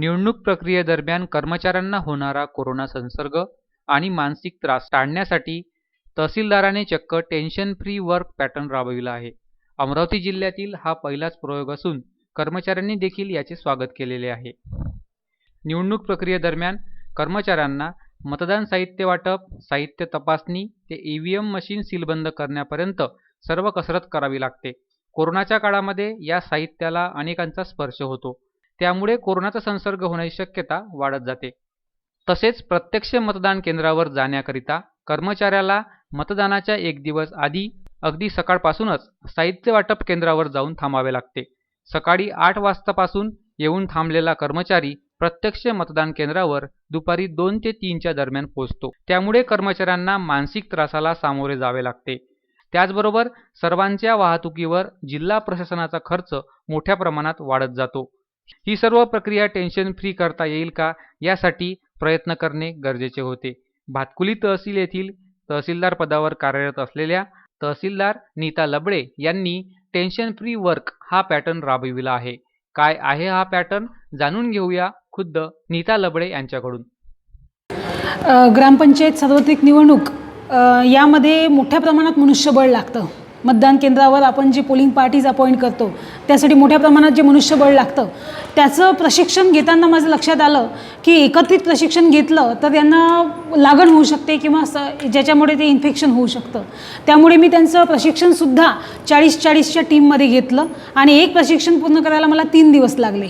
निवडणूक प्रक्रियेदरम्यान कर्मचाऱ्यांना होणारा कोरोना संसर्ग आणि मानसिक त्रास टाळण्यासाठी तहसीलदाराने चक्क टेन्शन फ्री वर्क पॅटर्न राबविला आहे. अमरावती जिल्ह्यातील हा पहिलाच प्रयोग असून कर्मचाऱ्यांनी देखील याचे स्वागत केलेले आहे. निवडणूक प्रक्रियेदरम्यान कर्मचाऱ्यांना मतदान साहित्य वाटप साहित्य तपासणी ते ईव्हीएम मशीन सीलबंद करण्यापर्यंत सर्व कसरत करावी लागते. कोरोनाच्या काळामध्ये या साहित्याला अनेकांचा स्पर्श होतो. त्यामुळे कोरोनाचा संसर्ग होण्याची शक्यता वाढत जाते. तसेच प्रत्यक्ष मतदान केंद्रावर जाण्याकरिता कर्मचाऱ्याला मतदानाच्या एक दिवस आधी अगदी सकाळपासूनच साहित्य वाटप केंद्रावर जाऊन थांबावे लागते. सकाळी आठ वाजतापासून येऊन थांबलेला कर्मचारी प्रत्यक्ष मतदान केंद्रावर दुपारी दोन ते तीनच्या दरम्यान पोहोचतो. त्यामुळे कर्मचाऱ्यांना मानसिक त्रासाला सामोरे जावे लागते. त्याचबरोबर सर्वांच्या वाहतुकीवर जिल्हा प्रशासनाचा खर्च मोठ्या प्रमाणात वाढत जातो. ही सर्व प्रक्रिया टेन्शन फ्री करता येईल का? यासाठी प्रयत्न करणे गरजेचे होते. भातकुली तहसील येथील तहसीलदार पदावर कार्यरत असलेल्या तहसीलदार नीता लबडे यांनी टेन्शन फ्री वर्क हा पॅटर्न राबविला आहे. काय आहे हा पॅटर्न जाणून घेऊया खुद्द नीता लबडे यांच्याकडून. ग्रामपंचायत सार्वत्रिक निवडणूक यामध्ये मोठ्या प्रमाणात मनुष्यबळ लागतं. मतदान केंद्रावर आपण जे पोलिंग पार्टीज अपॉइंट करतो त्यासाठी मोठ्या प्रमाणात जे मनुष्यबळ लागतं त्याचं प्रशिक्षण घेताना माझं लक्षात आलं की एकत्रित प्रशिक्षण घेतलं तर त्यांना लागण होऊ शकते किंवा स ज्याच्यामुळे ते इन्फेक्शन होऊ शकतं. त्यामुळे मी त्यांचं प्रशिक्षणसुद्धा चाळीस चाळीसच्या टीममध्ये घेतलं आणि एक प्रशिक्षण पूर्ण करायला मला तीन दिवस लागले.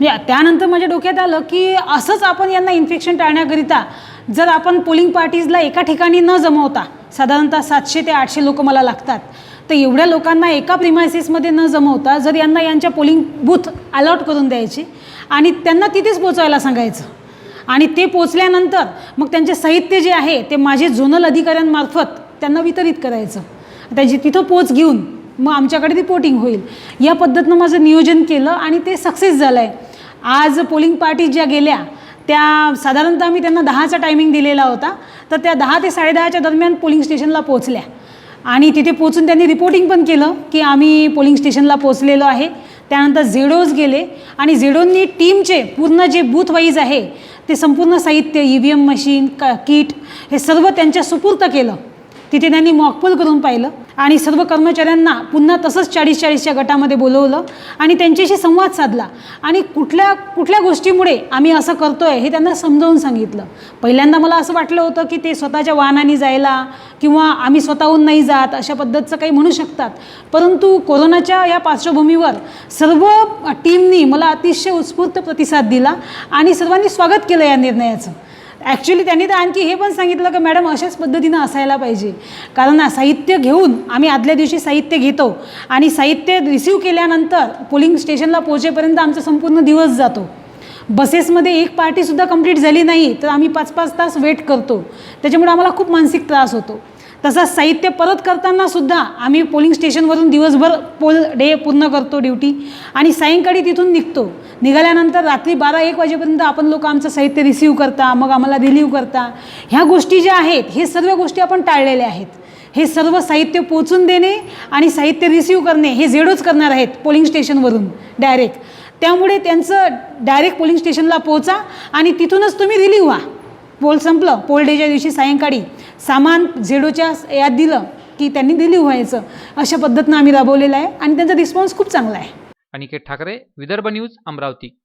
म्हणजे त्यानंतर माझ्या डोक्यात आलं की असंच आपण यांना इन्फेक्शन टाळण्याकरिता जर आपण पोलिंग पार्टीजला एका ठिकाणी न जमवता साधारणतः सातशे ते आठशे लोक मला लागतात. तर एवढ्या लोकांना एका प्रिमायसिसमध्ये न जमवता जर यांना यांच्या पोलिंग बूथ अलॉट करून द्यायची आणि त्यांना तिथेच पोचवायला सांगायचं. आणि ते पोचल्यानंतर मग त्यांचे साहित्य जे आहे ते माझे झोनल अधिकाऱ्यांमार्फत त्यांना वितरित करायचं. त्याची तिथं पोच घेऊन मग आमच्याकडे रिपोर्टिंग होईल. या पद्धतीनं माझं नियोजन केलं आणि ते सक्सेस झालं आहे आज पोलिंग पार्टी ज्या गेल्या त्या साधारणतः मी त्यांना दहाचा टायमिंग दिलेला होता. तर त्या दहा ते साडेदहाच्या दरम्यान पोलिंग स्टेशनला पोहोचल्या. आणि तिथे पोचून त्यांनी रिपोर्टिंग पण केलं की आम्ही पोलिंग स्टेशनला पोचलेलो आहे. त्यानंतर झेडोज गेले आणि झेडोंनी टीमचे पूर्ण जे बूथ वाईज आहे ते संपूर्ण साहित्य ई व्ही एम मशीन क किट हे सर्व त्यांच्या सुपूर्त केलं. तिथे त्यांनी मॉकपोल करून पाहिलं आणि सर्व कर्मचाऱ्यांना पुन्हा तसंच चाळीस चाळीसच्या गटामध्ये बोलवलं आणि त्यांच्याशी संवाद साधला. आणि कुठल्या कुठल्या गोष्टीमुळे आम्ही असं करतो आहे हे त्यांना समजावून सांगितलं. पहिल्यांदा मला असं वाटलं होतं की ते स्वतःच्या वाहनाने जायला किंवा आम्ही स्वतःहून नाही जात अशा पद्धतीचं काही म्हणू शकतात. परंतु कोरोनाच्या या पार्श्वभूमीवर सर्व टीमनी मला अतिशय उत्स्फूर्त प्रतिसाद दिला आणि सर्वांनी स्वागत केलं या निर्णयाचं. ॲक्च्युली त्यांनी तर आणखी हे पण सांगितलं की मॅडम अशाच पद्धतीनं असायला पाहिजे. कारण साहित्य घेऊन आम्ही आदल्या दिवशी साहित्य घेतो. आणि साहित्य रिसीव केल्यानंतर पोलिंग स्टेशनला पोहोचेपर्यंत आमचा संपूर्ण दिवस जातो. बसेसमध्ये एक पार्टीसुद्धा कंप्लीट झाली नाही तर आम्ही पाच पाच तास वेट करतो. त्याच्यामुळे आम्हाला खूप मानसिक त्रास होतो. तसंच साहित्य परत करताना सुद्धा आम्ही पोलिंग स्टेशनवरून दिवसभर पोल डे पूर्ण करतो ड्युटी आणि सायंकाळी तिथून निघतो. निघाल्यानंतर रात्री बारा एक वाजेपर्यंत आपण लोक आमचं साहित्य रिसीव करता मग आम्हाला रिलीव्ह करता. ह्या गोष्टी ज्या आहेत हे सर्व गोष्टी आपण टाळलेल्या आहेत. हे सर्व साहित्य पोचून देणे आणि साहित्य रिसीव करणे हे झेडोच करणार आहेत पोलिंग स्टेशनवरून डायरेक्ट त्यामुळे त्यांचं डायरेक्ट पोलिंग स्टेशनला पोचा आणि तिथूनच तुम्ही रिलीव्ह व्हा. पोल संपलं. पोल डेच्या दिवशी सायंकाळी सामान झेडोच्या यात दिलं की त्यांनी दिली व्हायचं अशा पद्धतीनं आम्ही राबवलेलं आहे आणि त्यांचा रिस्पॉन्स खूप चांगला आहे. अनिकेत ठाकरे विदर्भ न्यूज अमरावती.